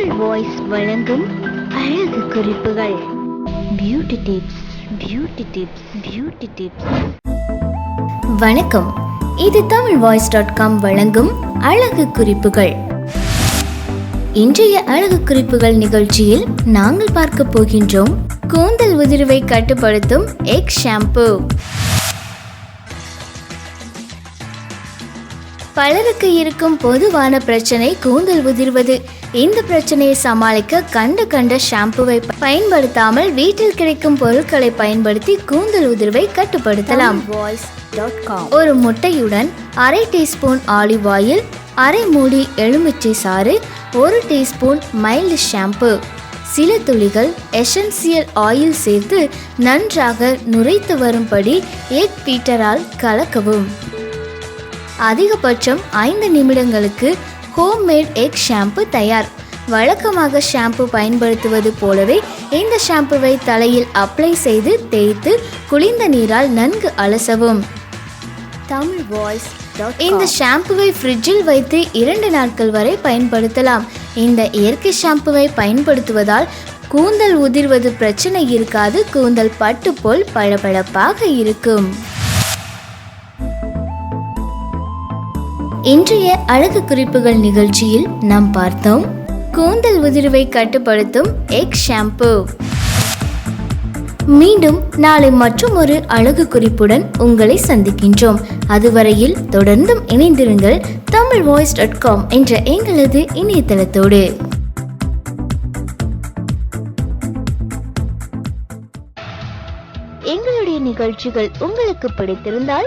Tamil voice வழங்கும் அழகு குறிப்புகள். Beauty tips beauty tips beauty tips வணக்கம். இது தமிழ் வாய்ஸ் டாட் காம் வழங்கும் அழகு குறிப்புகள். இன்றைய அழகு குறிப்புகள் நிகழ்ச்சியில் நாங்கள் பார்க்க போகின்றோம். கூந்தல் உதிர்வை கட்டுப்படுத்தும் எக் ஷாம்பு பலருக்கு இருக்கும் பொதுவான பிரச்சனை கூந்தல் உதிர்வது. இந்த பிரச்சனையை சமாளிக்க கண்ட கண்ட ஷாம்புவை பயன்படுத்தாமல் வீட்டில் கிடைக்கும் பொருட்களை பயன்படுத்தி கூந்தல் உதிர்வை கட்டுப்படுத்தலாம். ஒரு முட்டையுடன் அரை டீஸ்பூன் ஆலிவ் ஆயில் அரை மூடி எலுமிச்சை சாறு ஒரு டீஸ்பூன் மைல்டு ஷாம்பு. சில துளிகள் எசென்சியல் ஆயில் சேர்த்து நன்றாக நுரைத்து வரும்படி எக் பீட்டரால் கலக்கவும். அதிகபட்சம் ஐந்து நிமிடங்களுக்கு ஹோம்மேட் எக் ஷாம்பு தயார். வழக்கமாக ஷாம்பு பயன்படுத்துவது போலவே இந்த ஷாம்புவை தலையில் அப்ளை செய்து தேய்த்து குளிர்ந்த நீரால் நன்கு அலசவும். தமிழ் வாய்ஸ் இந்த ஷாம்புவை ஃப்ரிட்ஜில் வைத்து இரண்டு நாட்கள் வரை பயன்படுத்தலாம். இந்த இயற்கை ஷாம்புவை பயன்படுத்துவதால் கூந்தல் உதிர்வது பிரச்சனை இருக்காது கூந்தல் பட்டு போல் பளபளப்பாக இருக்கும். இன்றைய அழகு குறிப்புகள் நிகழ்ச்சியில் நாம் பார்த்தோம். கூந்தல் உதிர்வை கட்டுப்படுத்தும் எக் ஷாம்பு. மீண்டும் நாளை மற்றும் ஒரு அழகு குறிப்புடன் உங்களை சந்திக்கின்றோம். அதுவரையில் தொடர்ந்தும் இணைந்திருங்கள் தமிழ் வாய்ஸ் டாட் காம் என்ற எங்களது இணையதளத்தோடு. எங்களுடைய நிகழ்ச்சிகள் உங்களுக்கு பிடித்திருந்தால்